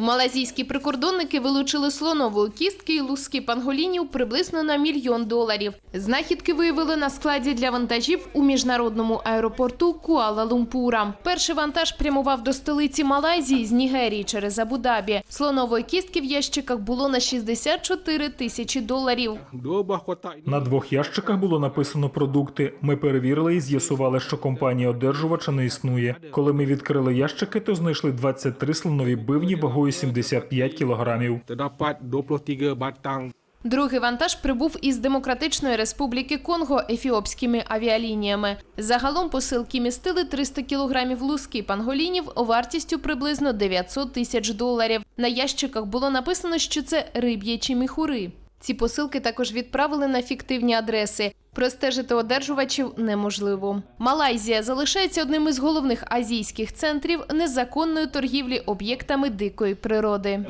Малазійські прикордонники вилучили слонової кістки і луски панголінів приблизно на мільйон доларів. Знахідки виявили на складі для вантажів у міжнародному аеропорту Куала-Лумпура. Перший вантаж прямував до столиці Малайзії з Нігерії через Абу-Дабі. Слонової кістки в ящиках було на 64 тисячі доларів. На двох ящиках було написано продукти. Ми перевірили і з'ясували, що компанія одержувача не існує. Коли ми відкрили ящики, то знайшли 23 слонові бивні вагою 75 кілограмів. terdapat 23 batang Другий вантаж прибув із Демократичної Республіки Конго ефіопськими авіалініями. Загалом посилки містили 300 кілограмів луски панголінів вартістю приблизно 900 тисяч доларів. На ящиках було написано, що це риб'ячі міхури. Ці посилки також відправили на фіктивні адреси. Простежити одержувачів неможливо. Малайзія залишається одним із головних азійських центрів незаконної торгівлі об'єктами дикої природи.